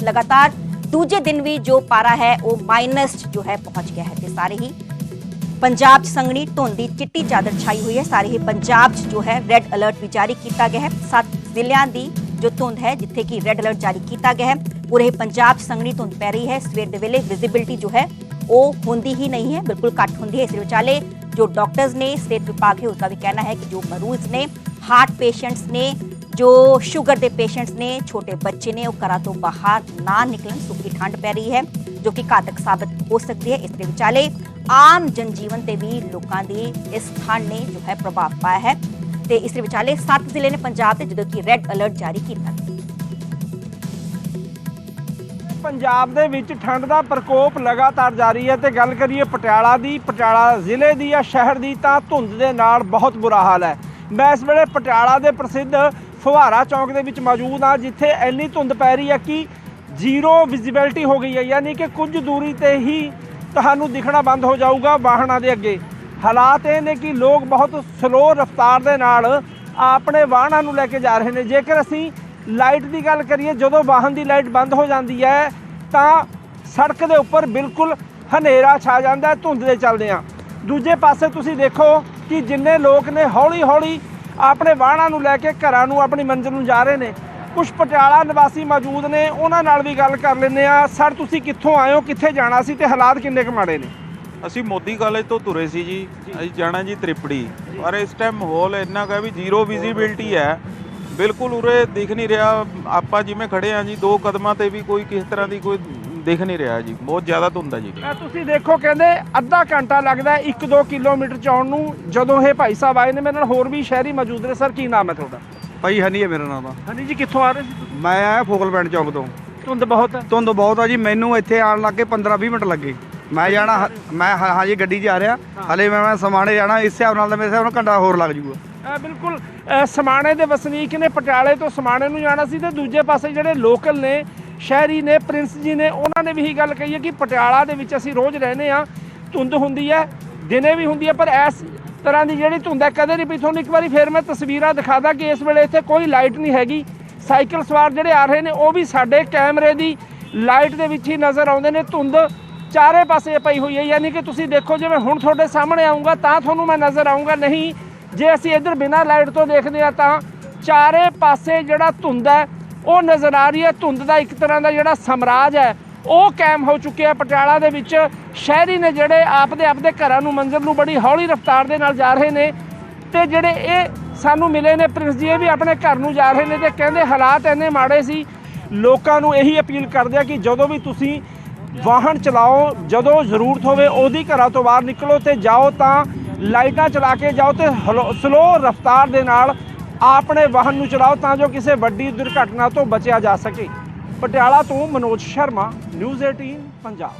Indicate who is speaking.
Speaker 1: ਅੱਜ ਲਗਾਤਾਰ ਦੂਜੇ ਦਿਨ ਵੀ ਜੋ ਪਾਰਾ ਹੈ ਉਹ ਮਾਈਨਸ ਜੋ ਹੈ ਪਹੁੰਚ ਗਿਆ ਹੈ ਤੇ ਸਾਰੇ ਹੀ ਪੰਜਾਬ 'ਚ ਸੰਘਣੀ ਧੁੰਦ ਦੀ ਚਿੱਟੀ ਚਾਦਰ ਛਾਈ ਹੋਈ ਹੈ ਸਾਰੇ ਹੀ ਪੰਜਾਬ 'ਚ ਜੋ ਹੈ ਰੈੱਡ ਅਲਰਟ ਵੀ ਜਾਰੀ ਕੀਤਾ ਗਿਆ ਹੈ ਸੱਤ ਜ਼ਿਲ੍ਹਿਆਂ ਦੀ ਜੋ ਧੁੰਦ ਹੈ ਜਿੱਥੇ ਕਿ ਰੈੱਡ ਅਲਰਟ ਜਾਰੀ ਕੀਤਾ ਗਿਆ ਹੈ ਪੂਰੇ ਹੀ ਪੰਜਾਬ 'ਚ ਸੰਘਣੀ ਧੁੰਦ ਪੈ ਰਹੀ ਹੈ ਸਵੇਰ ਦੇ ਵੇਲੇ ਵਿਜ਼ਿਬਿਲਟੀ ਜੋ ਹੈ ਉਹ ਹੁੰਦੀ ਹੀ ਨਹੀਂ ਹੈ ਬਿਲਕੁਲ ਘੱਟ ਹੁੰਦੀ ਹੈ ਇਸ ਦੇ ਵਿਚਾਲੇ ਜੋ ਡਾਕਟਰਸ ਨੇ ਸਿਹਤ ਵਿਭਾਗ ਹੈ ਉਸ ਦਾ ਵੀ ਕਹਿਣਾ ਹੈ ਕਿ ਜੋ ਮਰੀਜ਼ ਨੇ ਹਾਰਟ ਪੇਸ਼ੈਂਟਸ ਨੇ ਜੋ ਸ਼ੂਗਰ ਦੇ ਪੇਸ਼ੈਂਟਸ ਨੇ, ਛੋਟੇ ਬੱਚੇ ਨੇ, ਉਹ ਘਰਾਂ ਤੋਂ ਬਾਹਰ ਨਾ ਨਿਕਲਣ, ਸੁੱਕੀ ਠੰਡ ਪੈ ਰਹੀ ਹੈ, ਜੋ ਕਿ ਘਾਤਕ ਸਾਬਤ ਹੋ ਸਕਦੀ ਹੈ। ਇਸ ਦੇ ਵਿਚਾਲੇ ਆਮ ਜਨਜੀਵਨ ਤੇ ਵੀ ਲੋਕਾਂ ਦੀ ਇਸ ਠੰਡ ਨੇ ਜੋ ਹੈ ਪ੍ਰਭਾਵ ਪਾਇਆ ਹੈ। ਤੇ ਇਸ ਦੇ ਵਿਚਾਲੇ ਸੱਤ ਜ਼ਿਲ੍ਹੇ ਨੇ ਪੰਜਾਬ ਦੇ, ਜਦੋਂ ਕਿ ਰੈੱਡ ਅਲਰਟ ਜਾਰੀ ਕੀਤਾ।
Speaker 2: ਪੰਜਾਬ ਦੇ ਵਿੱਚ ਠੰਡ ਦਾ ਪ੍ਰਕੋਪ ਲਗਾਤਾਰ ਜਾਰੀ ਹੈ ਤੇ ਗੱਲ ਕਰੀਏ ਪਟਿਆਲਾ ਦੀ, ਪਟਿਆਲਾ ਜ਼ਿਲ੍ਹੇ ਦੀ ਜਾਂ ਸ਼ਹਿਰ ਦੀ ਤਾਂ ਧੁੰਦ ਦੇ ਨਾਲ ਬਹੁਤ ਬੁਰਾ ਹਾਲ ਹੈ। ਮੈਂ ਇਸ ਵੇਲੇ ਪਟਿਆਲਾ ਦੇ ਪ੍ਰਸਿੱਧ ਫੁਹਾਰਾ ਚੌਂਕ ਦੇ ਵਿੱਚ ਮੌਜੂਦ ਹਾਂ ਜਿੱਥੇ ਇੰਨੀ ਧੁੰਦ ਪੈ ਰਹੀ ਹੈ ਕਿ ਜ਼ੀਰੋ ਵਿਜ਼ਿਬਿਲਟੀ ਹੋ ਗਈ ਹੈ। ਯਾਨੀ ਕਿ ਕੁਝ ਦੂਰੀ ਤੇ ਹੀ ਤੁਹਾਨੂੰ ਦਿਖਣਾ ਬੰਦ ਹੋ ਜਾਊਗਾ ਵਾਹਨਾਂ ਦੇ ਅੱਗੇ। ਹਾਲਾਤ ਇਹ ਨੇ ਕਿ ਲੋਕ ਬਹੁਤ ਸਲੋ ਰਫ਼ਤਾਰ ਦੇ ਨਾਲ ਆਪਣੇ ਵਾਹਨਾਂ ਨੂੰ ਲੈ ਕੇ ਜਾ ਰਹੇ ਨੇ। ਜੇਕਰ ਅਸੀਂ ਲਾਈਟ ਦੀ ਗੱਲ ਕਰੀਏ, ਜਦੋਂ ਵਾਹਨ ਦੀ ਲਾਈਟ ਬੰਦ ਹੋ ਜਾਂਦੀ ਹੈ, ਤਾਂ ਸੜਕ ਦੇ ਉੱਪਰ ਬਿਲਕੁਲ ਹਨੇਰਾ ਛਾ ਜਾਂਦਾ ਧੁੰਦ ਦੇ ਚੱਲਦੇ ਆ ਦੂਜੇ ਪਾਸੇ ਤੁਸੀਂ ਦੇਖੋ ਕਿ ਜਿੰਨੇ ਲੋਕ ਨੇ ਹੌਲੀ ਹੌਲੀ ਆਪਣੇ ਵਾਹਨਾਂ ਨੂੰ ਲੈ ਕੇ ਘਰਾਂ ਨੂੰ, ਆਪਣੀ ਮੰਜ਼ਿਲ ਨੂੰ ਜਾ ਰਹੇ ਨੇ। ਕੁਝ ਪਟਿਆਲਾ ਨਿਵਾਸੀ ਮੌਜੂਦ ਨੇ, ਉਹਨਾਂ ਨਾਲ ਵੀ ਗੱਲ ਕਰ ਲੈਂਦੇ ਆ ਸਰ, ਤੁਸੀਂ ਕਿੱਥੋਂ ਆਏ ਹੋ, ਕਿੱਥੇ ਜਾਣਾ ਸੀ ਤੇ ਹਾਲਾਤ ਕਿੰਨੇ ਕੁ ਮਾੜੇ ਨੇ?
Speaker 3: ਅਸੀਂ ਮੋਦੀ ਕਾਲਜ ਤੋਂ ਤੁਰੇ ਸੀ ਜੀ। ਅਸੀਂ ਜਾਣਾ ਜੀ ਤ੍ਰਿਪੜੀ। ਪਰ ਇਸ ਟਾਈਮ ਮਾਹੌਲ ਇੰਨਾ ਕੁ ਵੀ ਜ਼ੀਰੋ ਵਿਜ਼ਿਬਿਲਟੀ ਹੈ। ਬਿਲਕੁਲ ਉਰੇ ਦਿਖ ਨਹੀਂ ਰਿਹਾ। ਆਪਾਂ ਜਿਵੇਂ ਖੜੇ ਆ ਜੀ, ਦੋ ਕਦਮਾਂ ਤੇ ਵੀ ਕੋਈ ਕਿਸ ਤਰ੍ਹਾਂ ਦੀ ਕੋਈ ਦਿਖ ਨਹੀਂ ਰਿਹਾ ਜੀ ਬਹੁਤ ਜ਼ਿਆਦਾ ਧੁੰਦ ਹੈ ਜੀ।
Speaker 2: ਇਹ ਤੁਸੀਂ ਦੇਖੋ ਕਹਿੰਦੇ ਅੱਧਾ ਘੰਟਾ ਲੱਗਦਾ 1-2 ਕਿਲੋਮੀਟਰ ਚ ਆਉਣ ਨੂੰ ਜਦੋਂ ਇਹ ਭਾਈ ਸਾਹਿਬ ਆਏ ਨੇ ਮੇਰੇ ਨਾਲ ਹੋਰ ਵੀ ਸ਼ਹਿਰੀ ਮੌਜੂਦ ਨੇ। ਸਰ ਕੀ ਨਾਮ ਹੈ ਤੁਹਾਡਾ?
Speaker 4: ਭਾਈ ਹਨੀ ਹੈ ਮੇਰਾ ਨਾਮ ਦਾ
Speaker 2: ਹਾਂਜੀ ਜੀ ਕਿੱਥੋਂ ਆ ਰਹੇ ਸੀ ਤੁਸੀਂ?
Speaker 4: ਮੈਂ ਆਇਆ ਫੋਕਲ ਪਿੰਡ ਚੌਕ ਤੋਂ।
Speaker 2: ਧੁੰਦ ਬਹੁਤ ਹੈ।
Speaker 4: ਧੁੰਦ ਬਹੁਤ ਆ ਜੀ ਮੈਨੂੰ ਇੱਥੇ ਆਉਣ ਲੱਗੇ 15-20 ਮਿੰਟ ਲੱਗੇ। ਮੈਂ ਜਾਣਾ ਹ- ਮੈਂ ਹ- ਹਾਂਜੀ ਗੱਡੀ 'ਚ ਆ ਰਿਹਾ। ਹਲੇ ਮੈਂ ਮੈਂ ਸਮਾਣੇ ਜਾਣਾ ਇਸ ਹਿਸਾਬ ਨਾਲ ਤਾਂ ਮੇਰੇ ਹਿਸਾਬ ਨਾਲ ਘੰਟਾ ਹੋਰ ਲੱਗ ਜੂਗਾ
Speaker 2: ਇਹ ਬਿਲਕੁਲ ਅ, ਸਮਾਣੇ ਦੇ ਵਸਨੀਕ ਨੇ ਪਟਿਆਲੇ ਤੋਂ ਸਮਾਣੇ ਨੂੰ ਜਾਣਾ ਸੀ ਤੇ ਦੂਜੇ ਪਾਸੇ ਜਿਹੜੇ ਲੋਕਲ ਨੇ ਸ਼ਹਿਰੀ ਨੇ, ਪ੍ਰਿੰਸ ਜੀ ਨੇ, ਉਹਨਾਂ ਨੇ ਵੀ ਇਹੀ ਗੱਲ ਕਹੀ ਹੈ ਕਿ ਪਟਿਆਲਾ ਦੇ ਵਿੱਚ ਅਸੀਂ ਰੋਜ਼ ਰਹਿੰਦੇ ਆ ਧੁੰਦ ਹੁੰਦੀ ਹੈ, ਦਿਨੇ ਵੀ ਹੁੰਦੀ ਹੈ, ਪਰ ਇਸ ਤਰ੍ਹਾਂ ਦੀ ਜਿਹੜੀ ਧੁੰਦ ਹੈ, ਕਦੇ ਨਹੀਂ ਪਈ। ਤੁਹਾਨੂੰ ਇੱਕ ਵਾਰੀ ਫੇਰ ਮੈਂ ਤਸਵੀਰਾਂ ਦਿਖਾਦਾ ਕਿ ਇਸ ਵੇਲੇ ਇੱਥੇ ਕੋਈ ਲਾਈਟ ਨਹੀਂ ਹੈਗੀ। ਸਾਈਕਲ ਸਵਾਰ ਜਿਹੜੇ ਆ ਰਹੇ ਨੇ, ਉਹ ਵੀ ਸਾਡੇ ਕੈਮਰੇ ਦੀ ਲਾਈਟ ਦੇ ਵਿੱਚ ਹੀ ਨਜ਼ਰ ਆਉਂਦੇ ਨੇ। ਧੁੰਦ ਚਾਰੇ ਪਾਸੇ ਪਈ ਹੋਈ ਹੈ, ਯਾਨੀ ਕਿ ਤੁਸੀਂ ਦੇਖੋ ਜਿਵੇਂ ਹੁਣ ਤੁਹਾਡੇ ਸਾਹਮਣੇ ਆਉਂਗਾ, ਤਾਂ ਤੁਹਾਨੂੰ ਮੈਂ ਨਜ਼ਰ ਆਉਂਗਾ। ਨਹੀਂ, ਜੇ ਅਸੀਂ ਇੱਧਰ ਬਿਨਾਂ ਲਾਈਟ ਤੋਂ ਦੇਖਦੇ ਆ ਤਾਂ ਚਾਰੇ ਪਾਸੇ ਜਿਹੜਾ ਧੁੰਦ ਹੈ ਉਹ ਨਜ਼ਰ ਆ ਰਹੀ ਹੈ ਧੁੰਦ ਦਾ ਇੱਕ ਤਰ੍ਹਾਂ ਦਾ ਜਿਹੜਾ ਸਮਰਾਜ ਹੈ, ਉਹ ਕਾਇਮ ਹੋ ਚੁੱਕਿਆ ਪਟਿਆਲਾ ਦੇ ਵਿੱਚ। ਸ਼ਹਿਰੀ ਨੇ ਜਿਹੜੇ ਆਪਦੇ ਆਪਦੇ ਘਰਾਂ ਨੂੰ, ਮੰਜ਼ਿਲ ਨੂੰ ਬੜੀ ਹੌਲੀ ਰਫ਼ਤਾਰ ਦੇ ਨਾਲ ਜਾ ਰਹੇ ਨੇ ਤੇ ਜਿਹੜੇ ਇਹ ਸਾਨੂੰ ਮਿਲੇ ਨੇ, ਪ੍ਰਿੰਸ ਜੀ ਇਹ ਵੀ ਆਪਣੇ ਘਰ ਨੂੰ ਜਾ ਰਹੇ ਨੇ ਤੇ ਕਹਿੰਦੇ ਹਾਲਾਤ ਇੰਨੇ ਮਾੜੇ ਸੀ। ਲੋਕਾਂ ਨੂੰ ਇਹੀ ਅਪੀਲ ਕਰਦੇ ਆ ਕਿ ਜਦੋਂ ਵੀ ਤੁਸੀਂ ਵਾਹਨ ਚਲਾਓ, ਜਦੋਂ ਜ਼ਰੂਰਤ ਹੋਵੇ ਉਹਦੀ ਘਰਾਂ ਤੋਂ ਬਾਹਰ ਨਿਕਲੋ ਤੇ ਜਾਓ ਤਾਂ ਲਾਈਟਾਂ ਚਲਾ ਕੇ ਜਾਓ ਤੇ ਸਲੋ ਰਫ਼ਤਾਰ ਦੇ ਨਾਲ ਆਪਣੇ ਵਾਹਨ ਨੂੰ ਚਲਾਓ ਤਾਂ ਜੋ ਕਿਸੇ ਵੱਡੀ ਦੁਰਘਟਨਾ ਤੋਂ ਬਚਿਆ ਜਾ ਸਕੇ। ਪਟਿਆਲਾ ਤੋਂ ਮਨੋਜ ਸ਼ਰਮਾ ਨਿਊਜ਼ 18 ਪੰਜਾਬ।